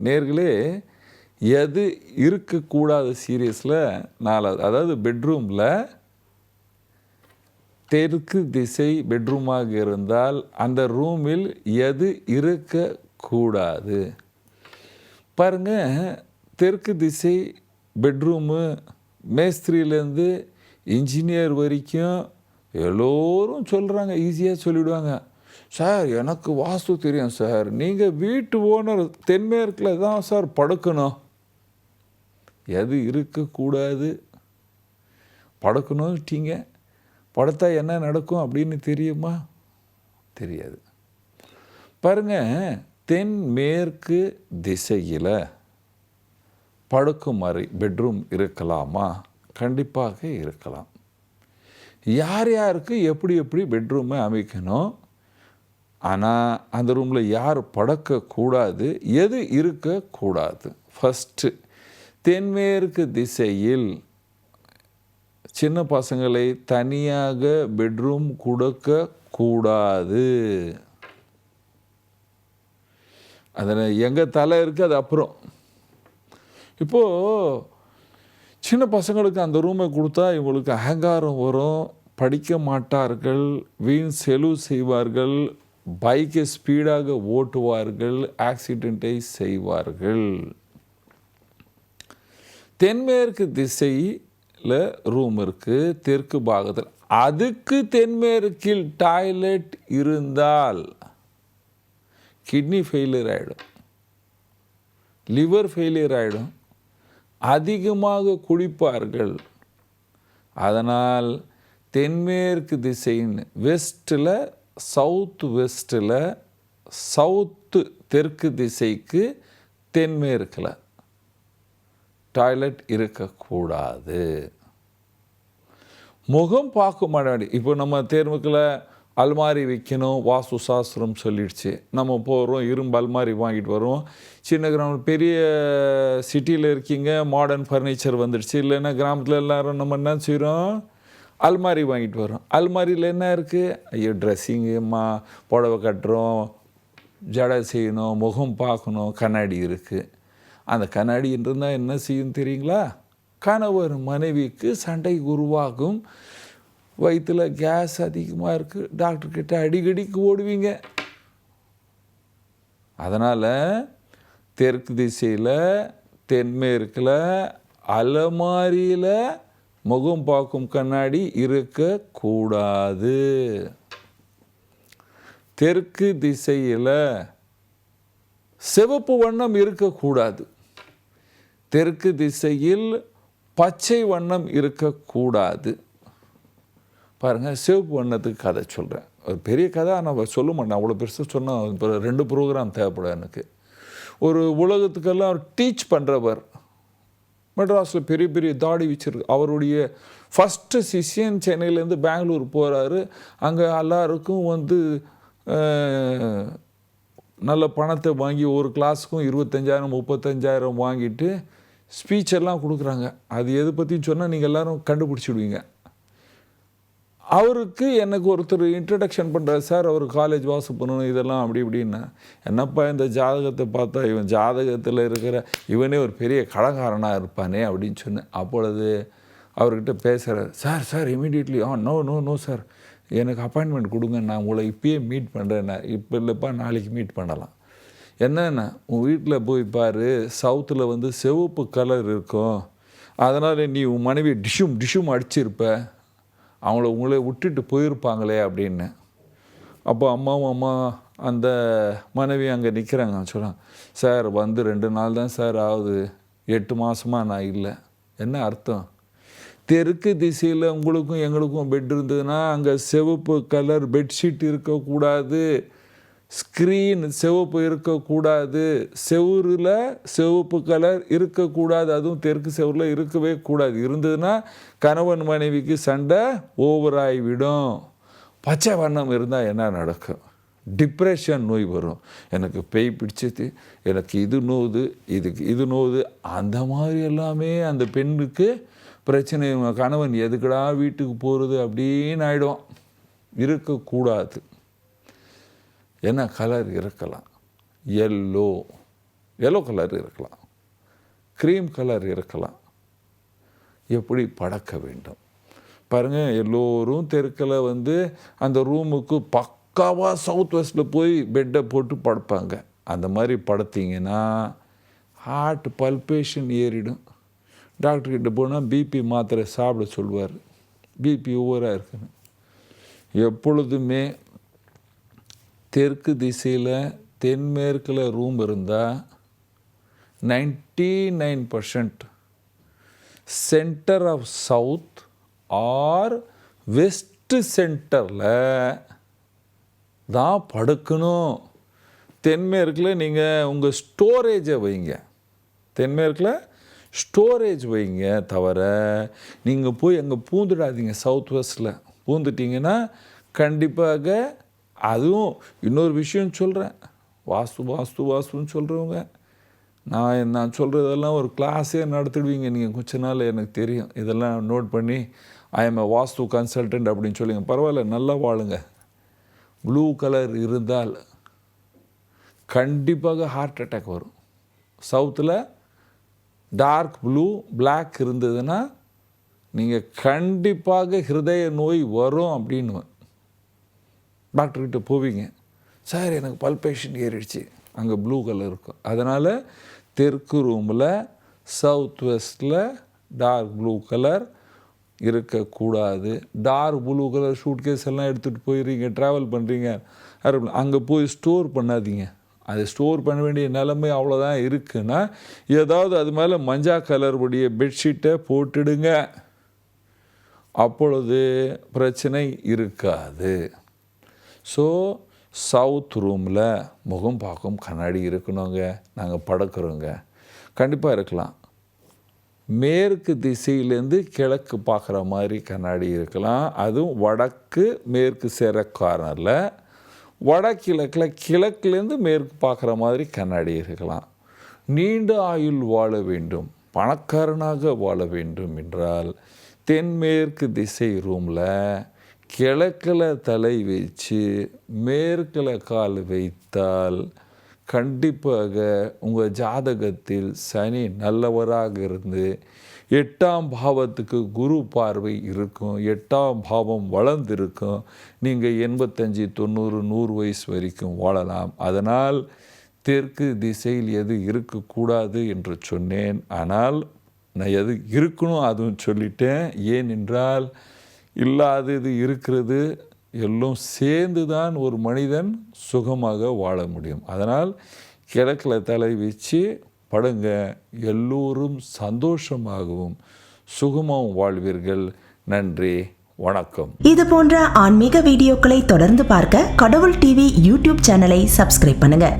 நேர்களே எது இருக்கக்கூடாத சீரியஸில்? நாலாவது அதாவது பெட்ரூமில் தெற்கு திசை பெட்ரூமாக இருந்தால் அந்த ரூமில் எது இருக்கக்கூடாது? பாருங்க தெற்கு திசை பெட்ரூமு மேஸ்திரியிலேருந்து இன்ஜினியர் வரைக்கும் எல்லோரும் சொல்கிறாங்க ஈஸியாக சொல்லிவிடுவாங்க சார் எனக்கு வாஸ்து தெரியும் சார். நீங்கள் வீட்டு ஓனர் தென்மேற்கில் தான் சார் படுக்கணும். எது இருக்கக்கூடாது? படுக்கணும்ட்டீங்க. படுத்தா என்ன நடக்கும் அப்படின்னு தெரியுமா? தெரியாது. பாருங்க தென்மேற்கு திசையில் படுக்கும் அறை பெட்ரூம் இருக்கலாமா? கண்டிப்பாக இருக்கலாம். யார் யாருக்கு எப்படி எப்படி பெட்ரூமை அமைக்கணும்? ஆனால் அந்த ரூமில் யார் படக்கக்கூடாது எது இருக்கக்கூடாது? ஃபஸ்ட்டு தென்மேற்கு திசையில் சின்ன பசங்களை தனியாக பெட்ரூம் கொடுக்க கூடாது அதில் எங்கள் தலை இருக்குது அது அப்புறம். இப்போது சின்ன பசங்களுக்கு அந்த ரூமை கொடுத்தா இவங்களுக்கு அகங்காரம் வரும் படிக்க மாட்டார்கள் வீண் செலவு செய்வார்கள் பைக்கை ஸ்பீடாக ஓட்டுவார்கள் ஆக்சிடெண்ட்டை செய்வார்கள். தென்மேற்கு திசையில் ரூம் இருக்குது தெற்கு பாகத்தில். அதுக்கு தென்மேற்கில் டாய்லெட் இருந்தால் கிட்னி ஃபெயிலியர் ஆகிடும் லிவர் ஃபெயிலியர் ஆகிடும் அதிகமாக குடிப்பார்கள். அதனால் தென்மேற்கு திசையின் வெஸ்ட்டில் சவுத் வெஸ்ட்டில் சவுத்து தெற்கு திசைக்கு தென்மேற்கில் டாய்லெட் இருக்கக்கூடாது. முகம் பார்க்கும் இப்போ நம்ம தேர்வுக்கில் அல்மாரி வைக்கணும் வாஸ்து சாஸ்திரம் சொல்லிடுச்சு. நம்ம போகிறோம் இரும்பு அல்மாரி வாங்கிட்டு வரோம். சின்ன கிராமம் பெரிய சிட்டியில் இருக்கீங்க மாடர்ன் ஃபர்னிச்சர் வந்துடுச்சு. இல்லைன்னா கிராமத்தில் எல்லோரும் நம்ம என்ன செய்கிறோம் அல்மாரி வாங்கிட்டு வரோம். அல்மாரியில் என்ன இருக்குது ஐயோ ட்ரெஸ்ஸிங்கு மா புடவை கட்டுறோம் ஜடை செய்யணும் முகம் பார்க்கணும் கண்ணாடி இருக்குது அந்த கண்ணாடி இருந்தால் என்ன செய்யும் தெரியுங்களா? கணவர் மனைவிக்கு சண்டை உருவாகும். வயிற்றில் கேஸ் அதிகமாக இருக்குது டாக்டர்கிட்ட அடிக்கடிக்கு ஓடுவீங்க. அதனால் தெற்கு திசையில் தென்மேற்கில் அலமாரியில் முகம் பார்க்கும் கண்ணாடி இருக்கக்கூடாது. தெற்கு திசையில் சிவப்பு வண்ணம் இருக்கக்கூடாது. தெற்கு திசையில் பச்சை வண்ணம் இருக்கக்கூடாது. பாருங்கள் சிவப்பு வண்ணத்துக்கு கதை சொல்கிறேன் ஒரு பெரிய கதை நான் சொல்ல மாட்டேன் அவ்வளோ பெருசாக சொன்னால் இப்போ ரெண்டு ப்ரோக்ராம் தேவைப்படும் எனக்கு. ஒரு உலகத்துக்கெல்லாம் டீச் பண்ணுறவர் மெட்ராஸில் பெரிய பெரிய தாடி வச்சிருக்கு. அவருடைய ஃபஸ்ட்டு சிஷியன் சென்னையிலேருந்து பெங்களூர் போகிறாரு அங்கே எல்லாருக்கும் வந்து நல்ல பணத்தை வாங்கி ஒரு கிளாஸுக்கும் இருபத்தஞ்சாயிரம் முப்பத்தஞ்சாயிரம் வாங்கிட்டு ஸ்பீச் எல்லாம் கொடுக்குறாங்க. அது எதை பற்றி சொன்னால் நீங்கள் எல்லோரும் கண்டுபிடிச்சிடுவீங்க. அவருக்கு எனக்கு ஒருத்தர் இன்ட்ரடக்ஷன் பண்ணுறாரு சார் அவர் காலேஜ் வாசம் பண்ணணும் இதெல்லாம் அப்படி இப்படின்னா. என்னப்பா இந்த ஜாதகத்தை பார்த்தா இவன் ஜாதகத்தில் இருக்கிற இவனே ஒரு பெரிய கடங்காரனாக இருப்பானே அப்படின்னு சொன்னேன். அப்பொழுது அவர்கிட்ட பேசுகிறார் sir sir immediately ah no no no sir எனக்கு அப்பாயின்மெண்ட் கொடுங்க நான் உங்களை இப்பயே மீட் பண்ணுறேன் இப்போ இல்லைப்பா நாளைக்கு மீட் பண்ணலாம். என்னென்ன உன் வீட்டில் போய் பாரு. சவுத்தில் வந்து சிவப்பு கலர் இருக்கும். அதனால் நீ உன் மனைவி டிஷும் டிஷும் அடிச்சிருப்ப. அவங்கள உங்களே விட்டுட்டு போயிருப்பாங்களே அப்படின்னு. அப்போ அம்மாவும் அம்மா அந்த மனைவி அங்கே நிற்கிறாங்க சொல்கிறாங்க சார் வந்து ரெண்டு நாள் தான் சார் ஆகுது. எட்டு மாதமாக நான் இல்லை. என்ன அர்த்தம்? தெற்கு திசையில் உங்களுக்கும் எங்களுக்கும் பெட் இருந்ததுன்னா அங்கே சிவப்பு கலர் பெட்ஷீட் இருக்கக்கூடாது. ஸ்க்ரீன் சிவப்பு இருக்கக்கூடாது. செவுரில் சிவப்பு கலர் இருக்கக்கூடாது. அதுவும் தெற்கு செவரில் இருக்கவே கூடாது. இருந்ததுன்னா கணவன் மனைவிக்கு சண்டை ஓவராகிவிடும் பச்சை வண்ணம் இருந்தால் என்ன நடக்கும்? டிப்ரெஷன் நோய் வரும். எனக்கு பேய் பிடிச்சது எனக்கு இது நோவுது இதுக்கு இது நோவுது. அந்த மாதிரி எல்லாமே அந்த பெண்ணுக்கு பிரச்சனை. கணவன் எதுக்குடா வீட்டுக்கு போகிறது அப்படின்னு ஆகிடும் இருக்கக்கூடாது. என்ன கலர் இருக்கலாம்? எல்லோ எல்லோ கலர் இருக்கலாம். க்ரீம் கலர் இருக்கலாம். எப்படி படக்க வேண்டும்? பாருங்கள் எல்லோரும் தெருக்கில் வந்து அந்த ரூமுக்கு பக்காவாக சவுத் வெஸ்ட்டில் போய் பெட்டை போட்டு படுப்பாங்க. அந்த மாதிரி படுத்திங்கன்னா ஹார்ட் பல்பேஷன் ஏறிடும். டாக்டர்கிட்ட போனால் பிபி மாத்திரை சாப்பிட சொல்லுவார். பிபி ஓவராக இருக்குன்னு எப்பொழுதுமே தெற்கு திசையில் தென்மேற்கில் ரூம் இருந்தால் ninety nine percent centre of south or west சென்டரில் தான் படுக்கணும். தென்மேற்கில் நீங்கள் உங்கள் ஸ்டோரேஜை வைங்க. தென்மேற்கில் ஸ்டோரேஜ் வைங்க தவிர நீங்கள் போய் அங்கே பூந்துடாதீங்க சவுத் வெஸ்ட்டில் பூந்துட்டிங்கன்னா கண்டிப்பாக அதுவும் இன்னொரு விஷயம் சொல்கிறேன் வாஸ்து வாஸ்து வாஸ்துன்னு சொல்கிறவங்க நான் நான் சொல்கிறதெல்லாம் ஒரு கிளாஸே நடத்திடுவீங்க. நீங்கள் கொஞ்ச நாள் எனக்கு தெரியும். இதெல்லாம் நோட் பண்ணி I am a vastu consultant அப்படின்னு சொல்லுங்க. பரவாயில்ல நல்லா வாழுங்க. ப்ளூ கலர் இருந்தால் கண்டிப்பாக ஹார்ட் அட்டாக் வரும். சவுத்தில் டார்க் ப்ளூ பிளாக் இருந்ததுன்னா நீங்கள் கண்டிப்பாக ஹிருதய நோய் வரும் அப்படின்னு டாக்டர்கிட்ட போவீங்க. சார் எனக்கு பல்பேஷன் ஏறிடுச்சு. அங்கே ப்ளூ கலர் இருக்கும். அதனால் தெற்கு ரூமில் சவுத் வெஸ்ட்டில் டார்க் ப்ளூ கலர் இருக்கக்கூடாது. Dark blue colour suitcase எல்லாம் எடுத்துகிட்டு போயிடுறீங்க ட்ராவல் பண்ணுறீங்க அங்கே போய் ஸ்டோர் பண்ணாதீங்க. அதை ஸ்டோர் பண்ண வேண்டிய நிலைமை அவ்வளோதான் இருக்குன்னா ஏதாவது அது மேலே மஞ்சா கலருடைய பெட்ஷீட்டை போட்டுடுங்க. அப்பொழுது பிரச்சனை இருக்காது. ஸோ சவுத் ரூமில் முகம் பார்க்கும் கண்ணாடி இருக்கணுங்க. நாங்கள் படுக்கிறோங்க. கண்டிப்பாக இருக்கலாம். மேற்கு திசையிலேருந்து கிழக்கு பார்க்குற மாதிரி கண்ணாடி இருக்கலாம். அதுவும் வடக்கு மேற்கு சேர கார்னரில் வடகிழக்கில் கிழக்குலேருந்து மேற்கு பார்க்குற மாதிரி கண்ணாடி இருக்கலாம். நீண்ட ஆயுள் வாழ வேண்டும். பணக்காரனாக வாழ வேண்டும் என்றால் தென்மேற்கு திசை ரூமில் கிழக்கில் தலை வச்சு மேற்கில் கால் வைத்தால் கண்டிப்பாக உங்கள் ஜாதகத்தில் சனி நல்லவராக இருந்து எட்டாம் பாவத்துக்கு குரு பார்வை இருக்கும் எட்டாம் பாவம் வளர்ந்திருக்கும். நீங்கள் எண்பத்தஞ்சு தொண்ணூறு நூறு வயசு வரைக்கும் வாழலாம். அதனால் தெற்கு திசையில் எது இருக்கக்கூடாது என்று சொன்னேன். ஆனால் நான் எது இருக்கணும் அதுவும் சொல்லிட்டேன். ஏனென்றால் இல்லாதது இருக்கிறது எல்லாம் சேர்ந்து தான் ஒரு மனிதன் சுகமாக வாழ முடியும். அதனால் கிழக்கில் தலை வச்சு படுங்க. எல்லோரும் சந்தோஷமாகவும் சுகமாகவும் வாழ்வீர்கள். நன்றி. வணக்கம். இது போன்ற ஆன்மீக வீடியோக்களை தொடர்ந்து பார்க்க கடவுள் டிவி யூடியூப் சேனலை சப்ஸ்கிரைப் பண்ணுங்க.